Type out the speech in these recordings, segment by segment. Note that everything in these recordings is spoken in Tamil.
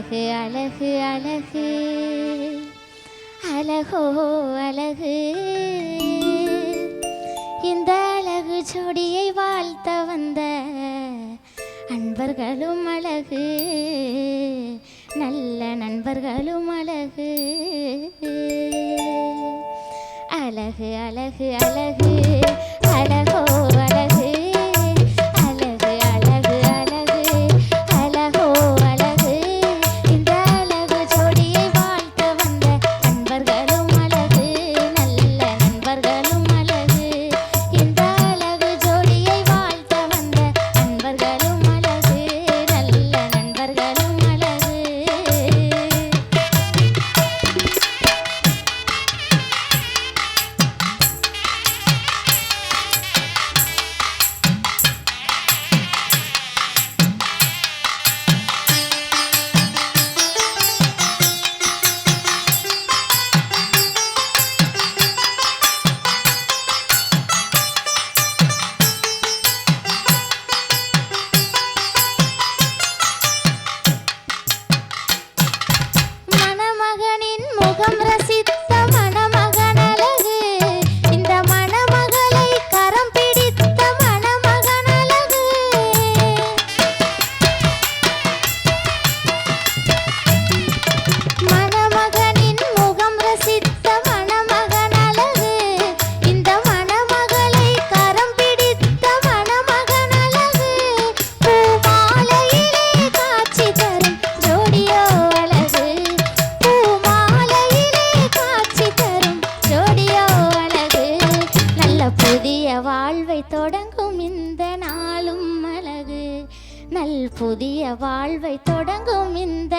அழகு அழகு அழகு. அழகோ அழகு. இந்த அழகு சொடியை வாழ்த்த வந்த நண்பர்களும் அழகு. நல்ல நண்பர்களும் அழகு. அழகு அழகு அழகு. புதிய வாழ்வை தொடங்கும் இந்த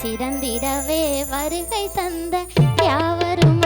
சிறந்திடவே வருகை தந்த யாவரும்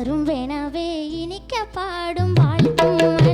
அரும்பெனவே இனிக்க பாடும் வாழ்த்தும்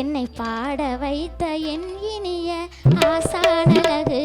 என்னை பாட வைத்த என் இனிய ஆசானழகு.